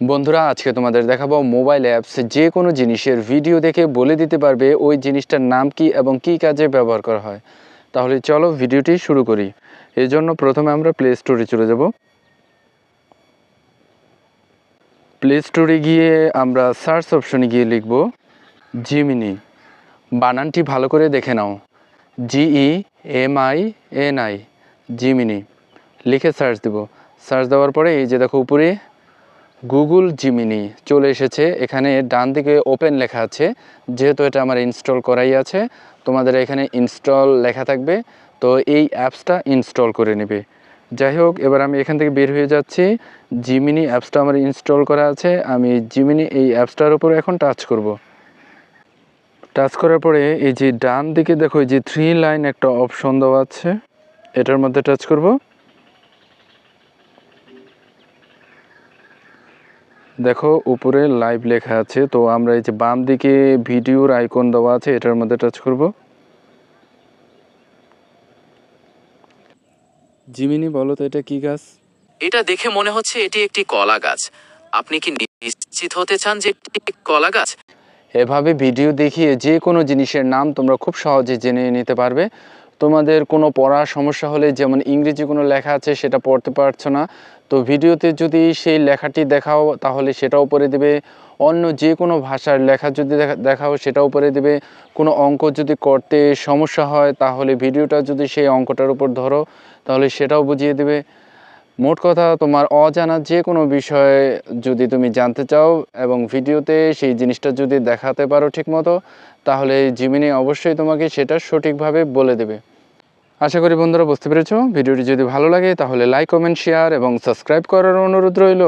বন্ধুরা, আজকে তোমাদের দেখাবো মোবাইল অ্যাপস যে কোনো জিনিসের ভিডিও দেখে বলে দিতে পারবে ওই জিনিসটার নাম কি এবং কি কাজে ব্যবহার করা হয়। তাহলে চলো ভিডিওটি শুরু করি। এর জন্য প্রথমে আমরা প্লে স্টোরে চলে যাব। প্লে স্টোরে গিয়ে আমরা সার্চ অপশনে গিয়ে লিখব জিমিনি বানানটি ভালো করে দেখে নাও। G E M I N I Gemini লিখে সার্চ দেব। সার্চ দেওয়ার পরে এই যে দেখো উপরে গুগল জিমিনি চলে এসেছে। এখানে ডান দিকে ওপেন লেখা আছে। যেহেতু এটা আমার ইনস্টল করাই আছে, তোমাদের এখানে ইনস্টল লেখা থাকবে। তো এই অ্যাপসটা ইনস্টল করে নেবে। যাই হোক, এবার আমি এখান থেকে বের হয়ে যাচ্ছি। জিমিনি অ্যাপসটা আমার ইনস্টল করা আছে। আমি জিমিনি এই অ্যাপসটার উপর এখন টাচ করব। টাচ করার পরে এই যে ডান দিকে দেখো, এই যে থ্রি লাইন একটা অপশন দেওয়া আছে। এটার মধ্যে টাচ করব। দেখো উপরে লাইভ লেখা আছে তো আমরা এই যে বাম দিকে ভিডিওর আইকন দেওয়া আছে এটার মধ্যে টাচ করব। জিমিনি বলো তো এটা কি গাছ? এটা দেখে মনে হচ্ছে এটি একটি কলা গাছ। আপনি কি নিশ্চিত হতে চান যে এটি কলা গাছ? এভাবে ভিডিও দেখিয়ে যে কোনো জিনিসের নাম তোমরা খুব সহজে জেনে নিতে পারবে। তোমাদের কোনো পড়ার সমস্যা হলে যেমন ইংরেজি কোনো লেখা আছে সেটা পড়তে পারছ না, তো ভিডিওতে যদি সেই লেখাটি দেখাও তাহলে সেটাও পড়ে দেবে। অন্য যে কোনো ভাষার লেখা যদি দেখা- দেখাও সেটাও পড়ে দেবে। কোনো অঙ্ক যদি করতে সমস্যা হয় তাহলে ভিডিওটা যদি সেই অঙ্কটার উপর ধরো, তাহলে সেটাও বুঝিয়ে দেবে। মোট কথা, তোমার অজানা যে কোনো বিষয়ে যদি তুমি জানতে চাও এবং ভিডিওতে সেই জিনিসটা যদি দেখাতে পারো ঠিকমতো, তাহলে জিমিনি অবশ্যই তোমাকে সেটা সঠিকভাবে বলে দেবে। আশা করি বন্ধুরা বুঝতে পেরেছ। ভিডিওটি যদি ভালো লাগে, তাহলে লাইক কমেন্ট শেয়ার এবং সাবস্ক্রাইব করার অনুরোধ রইল।